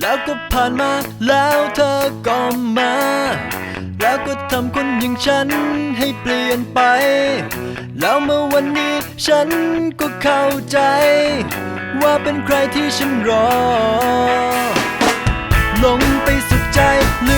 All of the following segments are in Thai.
แล้วก็ผ่านมาแล้วเธอก็มา แล้วก็ทำคนอย่างฉันให้เปลี่ยนไป แล้วเมื่อวันนี้ฉันก็เข้าใจ ว่าเป็นใครที่ฉันรอ ลงไปสุดใจลื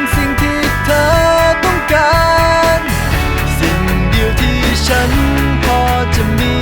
็นสิ่งที่เธอต้องการ สิ่งเดียวที่ฉันพอจะมี